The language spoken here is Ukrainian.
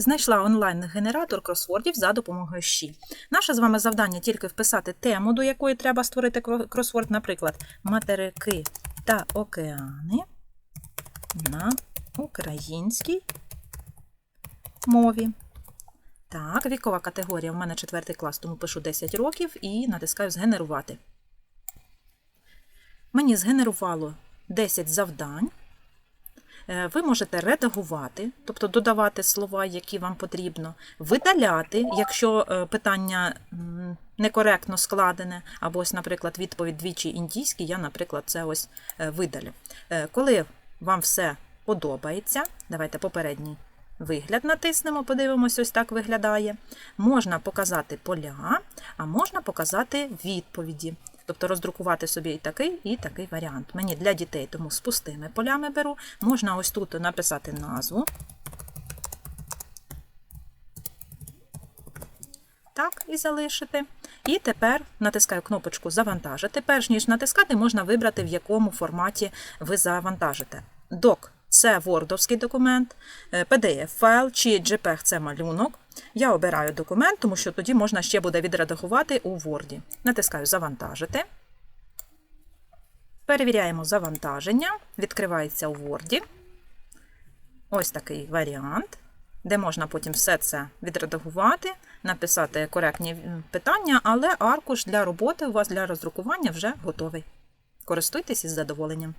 Знайшла онлайн-генератор кросвордів за допомогою щі. Наше з вами завдання тільки вписати тему, до якої треба створити кросворд, наприклад, материки та океани на українській мові. Так, вікова категорія. У мене четвертий клас, тому пишу 10 років і натискаю Згенерувати. Мені згенерувало 10 завдань. Е, Ви можете редагувати, тобто додавати слова, які вам потрібно, видаляти, якщо е, питання некоректно складене, або ось, наприклад, відповідь двічі індійський, я, наприклад, це ось е, видалю. Коли вам все подобається, давайте попередній вигляд натиснемо, подивимось, ось так виглядає. Можна показати поля, а можна показати відповіді. Тобто роздрукувати собі і такий, і такий варіант. Мені для дітей тому з пустими полями беру. Можна ось тут написати назву. Так, і залишити. І тепер натискаю кнопочку Завантажити. Перш ніж натискати, можна вибрати, в якому форматі ви завантажите. Док це вордовський документ, е, PDF-файл чи JPEG – це малюнок. Я обираю документ, тому що тоді можна ще буде відредагувати у Word. Натискаю Завантажити. Перевіряємо завантаження. Відкривається у Word. Ось такий варіант, де можна потім все це відредагувати, написати коректні питання, але аркуш для роботи у вас для роздрукування вже готовий. Користуйтесь із задоволенням.